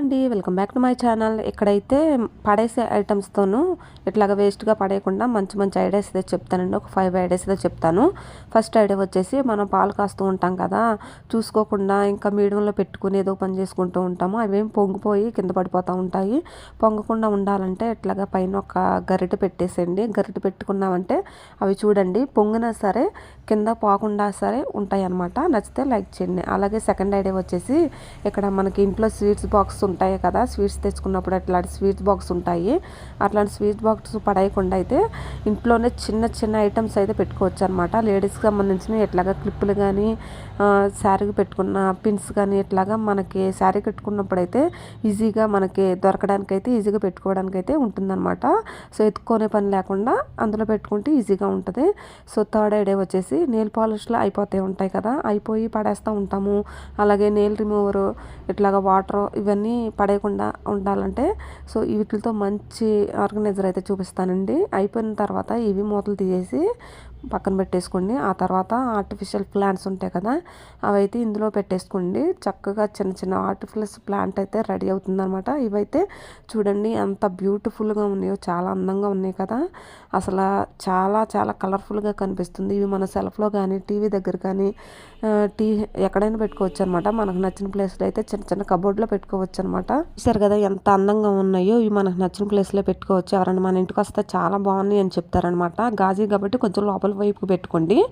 అండి welcome back to my channel. ఇక్కడైతే పడేసే ఐటమ్స్తోనూ ఇట్లాగ వేస్ట్గా పడేయకుండా మంచి మంచి ఐడియాస్ అయితే చెప్తానండి. ఒక ఫైవ్ ఐడియాస్ అయితే చెప్తాను. ఫస్ట్ ఐడియా వచ్చేసి మనం పాలు కాస్తూ ఉంటాం కదా చూసుకోకుండా ఇంకా మీడియంలో పెట్టుకుని ఏదో పని చేసుకుంటూ ఉంటాము. అవేం పొంగిపోయి కింద పడిపోతూ ఉంటాయి. పొంగకుండా ఉండాలంటే ఇట్లాగా పైన ఒక గరిట పెట్టేసేయండి. గరిటె పెట్టుకున్నామంటే అవి చూడండి పొంగినా సరే కింద పోకుండా సరే ఉంటాయి అనమాట నచ్చితే లైక్ చేయండి. అలాగే సెకండ్ ఐడియా వచ్చేసి ఇక్కడ మనకి ఇంట్లో స్వీట్స్ బాక్స్ ఉంటాయి కదా స్వీట్స్ తెచ్చుకున్నప్పుడు అట్లాంటి స్వీట్ బాక్స్ ఉంటాయి. అట్లాంటి స్వీట్ బాక్స్ పడేయకుండా అయితే ఇంట్లోనే చిన్న చిన్న ఐటమ్స్ అయితే పెట్టుకోవచ్చు అనమాట లేడీస్కి సంబంధించిన ఎట్లాగా క్లిప్పులు కానీ శారీకి పెట్టుకున్న పిన్స్ కానీ ఇట్లాగా మనకి శారీ కట్టుకున్నప్పుడు అయితే ఈజీగా మనకి దొరకడానికి అయితే ఈజీగా పెట్టుకోవడానికి అయితే ఉంటుందన్నమాట. సో ఎత్తుకునే పని లేకుండా అందులో పెట్టుకుంటే ఈజీగా ఉంటుంది. సో థర్డ్ ఐడియా వచ్చేసి నెయిల్ పాలిష్లో అయిపోతాయి ఉంటాయి కదా అయిపోయి పడేస్తూ ఉంటాము. అలాగే నెయిల్ రిమూవరు ఇట్లాగా వాటర్ ఇవన్నీ పడేయకుండా ఉండాలంటే సో వీటితో మంచి ఆర్గనైజర్ అయితే చూపిస్తానండి. అయిపోయిన తర్వాత ఇవి మూతలు తీసేసి పక్కన పెట్టేసుకోండి. ఆ తర్వాత ఆర్టిఫిషియల్ ప్లాంట్స్ ఉంటాయి కదా అవైతే ఇందులో పెట్టేసుకోండి. చక్కగా చిన్న చిన్న ఆర్టిఫిషియల్ ప్లాంట్ అయితే రెడీ అవుతుందనమాట ఇవైతే చూడండి ఎంత బ్యూటిఫుల్గా ఉన్నాయో చాలా అందంగా ఉన్నాయి కదా. అసలు చాలా చాలా కలర్ఫుల్గా కనిపిస్తుంది. ఇవి మన సెల్ఫ్లో కానీ టీవీ దగ్గర కానీ టీ ఎక్కడైనా పెట్టుకోవచ్చు అనమాట మనకు నచ్చిన ప్లేస్లో అయితే చిన్న చిన్న కబోర్డ్లో పెట్టుకోవచ్చు అనమాట చూసారు కదా ఎంత అందంగా ఉన్నాయో ఇవి మనకు నచ్చిన ప్లేస్లో పెట్టుకోవచ్చు. ఎవరైనా మన ఇంటికి వస్తే చాలా బాగున్నాయి అని చెప్తారనమాట గాజీ కాబట్టి కొంచెం లోపల వైపు పెట్టుకోండి.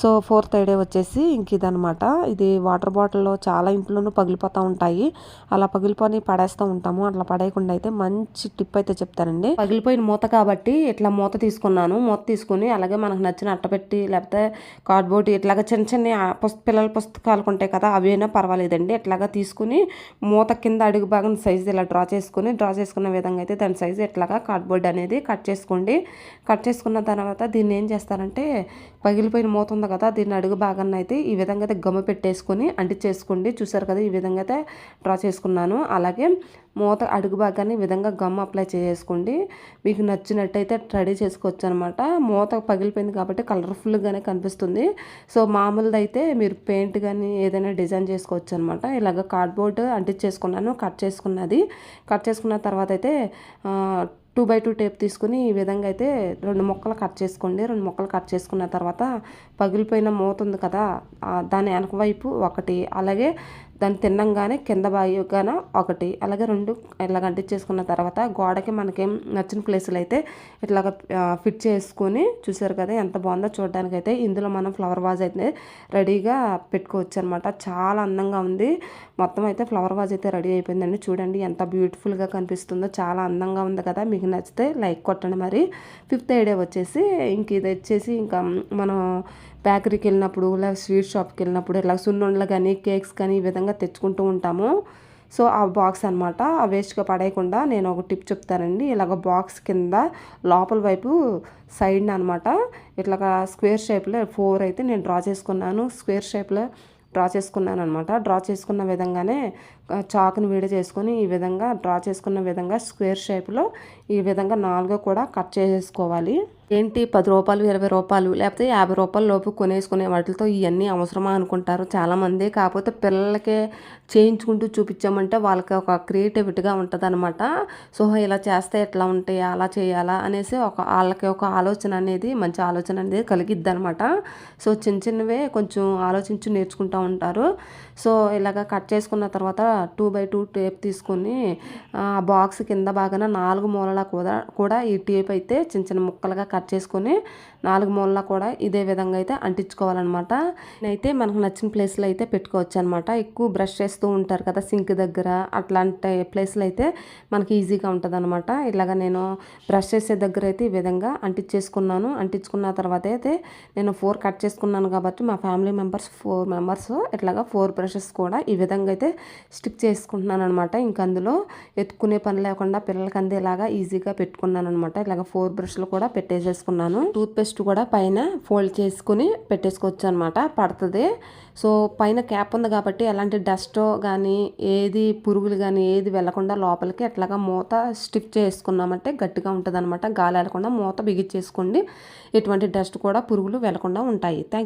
సో ఫోర్త్ ఐడే వచ్చేసి ఇంక ఇదనమాట ఇది వాటర్ బాటిల్లో చాలా ఇంట్లోనూ పగిలిపోతూ ఉంటాయి. అలా పగిలిపోని పడేస్తూ ఉంటాము. అట్లా పడేయకుండా అయితే మంచి టిప్ అయితే చెప్తానండి. పగిలిపోయిన మూత కాబట్టి ఇట్లా మూత తీసుకున్నాను. మూత తీసుకుని అలాగే మనకు నచ్చిన అట్టపెట్టి లేకపోతే కార్డ్బోర్డ్ ఇట్లాగా చిన్న చిన్న పుస్త పిల్లల పుస్తకాలు ఉంటాయి కదా అవి అయినా పర్వాలేదండి. ఇట్లాగా తీసుకుని మూత కింద అడుగు భాగం సైజు ఇలా డ్రా చేసుకుని డ్రా చేసుకున్న విధంగా అయితే దాని సైజు ఇట్లాగా కార్డ్బోర్డ్ అనేది కట్ చేసుకోండి. కట్ చేసుకున్న తర్వాత దీన్ని ఏం చేస్తారంటే పగిలిపోయిన మూత ఉంది కదా దీన్ని అడుగు భాగాన్ని అయితే ఈ విధంగా అయితే గమ్మ పెట్టేసుకొని అంటించేసుకోండి చూసారు కదా ఈ విధంగా అయితే డ్రా చేసుకున్నాను. అలాగే మూత అడుగు భాగాన్ని ఈ విధంగా గమ్ అప్లై చేసుకోండి మీకు నచ్చినట్టయితే రెడీ చేసుకోవచ్చు అనమాట మూత పగిలిపోయింది కాబట్టి కలర్ఫుల్గానే కనిపిస్తుంది. సో మామూలుదైతే అయితే మీరు పెయింట్ కానీ ఏదైనా డిజైన్ చేసుకోవచ్చు అనమాట ఇలాగ కార్డ్బోర్డ్ అంటించేసుకున్నాను కట్ చేసుకున్నది. కట్ చేసుకున్న తర్వాత అయితే టూ బై టూ టేప్ తీసుకుని ఈ విధంగా అయితే రెండు మొక్కలు కట్ చేసుకోండి. రెండు మొక్కలు కట్ చేసుకున్న తర్వాత పగిలిపోయిన మూత ఉంది కదా దాని వెనక వైపు ఒకటి అలాగే దాన్ని తిన్నంగానే కింద బాగాన ఒకటి అలాగే రెండు ఇలాగ అంటించేసుకున్న తర్వాత గోడకి మనకేం నచ్చిన ప్లేసులు అయితే ఇట్లాగ ఫిట్ చేసుకొని చూసారు కదా ఎంత బాగుందో చూడడానికైతే అయితే ఇందులో మనం ఫ్లవర్ వాజ్ అయితే రెడీగా పెట్టుకోవచ్చు అనమాట చాలా అందంగా ఉంది. మొత్తం అయితే ఫ్లవర్ వాజ్ అయితే రెడీ అయిపోయిందండి. చూడండి ఎంత బ్యూటిఫుల్గా కనిపిస్తుందో. చాలా అందంగా ఉంది కదా. మీకు నచ్చితే లైక్ కొట్టండి మరి. ఫిఫ్త్ ఐడియా వచ్చేసి ఇంక ఇది వచ్చేసి ఇంకా మనం బేకరీకి వెళ్ళినప్పుడు లేదా స్వీట్ షాప్కి వెళ్ళినప్పుడు ఇలా సున్నుండలు కానీ కేక్స్ కానీ ఈ విధంగా తెచ్చుకుంటూ ఉంటాము. సో ఆ బాక్స్ అనమాట ఆ వేస్ట్గా పడేయకుండా నేను ఒక టిప్ చెప్తానండి. ఇలాగ బాక్స్ కింద లోపల వైపు సైడ్న అనమాట ఇట్లాగా స్క్వేర్ షేప్లో ఫోర్ అయితే నేను డ్రా చేసుకున్నాను. స్క్వేర్ షేప్లో డ్రా చేసుకున్నాను అనమాట డ్రా చేసుకున్న విధంగానే చాకుని వేడి చేసుకొని ఈ విధంగా డ్రా చేసుకున్న విధంగా స్క్వేర్ షేప్లో ఈ విధంగా నాలుగు కూడా కట్ చేసేసుకోవాలి. ఏంటి? పది రూపాయలు ఇరవై రూపాయలు లేకపోతే యాభై రూపాయల లోపు కొనేసుకునే వాటితో ఇవన్నీ అవసరమా అనుకుంటారు. చాలామంది కాకపోతే పిల్లలకే చేయించుకుంటూ చూపించామంటే వాళ్ళకి ఒక క్రియేటివిటీగా ఉంటుంది అనమాట సో ఇలా చేస్తే ఎట్లా ఉంటాయి? అలా చేయాలా? అనేసి ఒక వాళ్ళకి ఒక ఆలోచన అనేది మంచి ఆలోచన అనేది కలిగిద్ది అనమాట సో చిన్న చిన్నవే కొంచెం ఆలోచించి నేర్చుకుంటూ ఉంటారు. సో ఇలాగ కట్ చేసుకున్న తర్వాత టూ బై టూ టేప్ తీసుకొని బాక్స్ కింద బాగాన నాలుగు మూలల కూడా కూడా ఈ టేప్ అయితే చిన్న చిన్న ముక్కలుగా కట్ చేసుకొని నాలుగు మూలలా కూడా ఇదే విధంగా అయితే అంటించుకోవాలన్నమాట. అయితే మనకు నచ్చిన ప్లేస్లో అయితే పెట్టుకోవచ్చు అనమాట ఎక్కువ బ్రష్ చేస్తూ ఉంటారు కదా సింక్ దగ్గర అట్లాంటి ప్లేస్లో అయితే మనకి ఈజీగా ఉంటుంది అనమాట ఇలాగ నేను బ్రష్ చేసే దగ్గర అయితే ఈ విధంగా అంటించేసుకున్నాను. అంటించుకున్న తర్వాత అయితే నేను ఫోర్ కట్ చేసుకున్నాను కాబట్టి మా ఫ్యామిలీ మెంబర్స్ ఫోర్ మెంబర్స్ ఇట్లాగా ఫోర్ బ్రషెస్ కూడా ఈ విధంగా అయితే స్టిక్ చేసుకుంటున్నాను అనమాట ఇంక అందులో ఎత్తుకునే పని లేకుండా పిల్లలకి అందేలాగా ఈజీగా పెట్టుకున్నాను అనమాట ఇలాగ ఫోర్ బ్రష్లు కూడా పెట్టేసేసుకున్నాను. టూత్ పేస్ట్ కూడా పైన ఫోల్డ్ చేసుకుని పెట్టేసుకోవచ్చు అనమాట పడుతుంది. సో పైన క్యాప్ ఉంది కాబట్టి ఎలాంటి డస్ట్ కానీ ఏది పురుగులు కానీ ఏది వెళ్ళకుండా లోపలికి ఎట్లాగా మూత స్టిక్ చేసుకున్నామంటే గట్టిగా ఉంటుంది అనమాట గాలి వెళ్ళకుండా మూత బిగించేసుకోండి ఎటువంటి డస్ట్ కూడా పురుగులు వెళ్ళకుండా ఉంటాయి. థ్యాంక్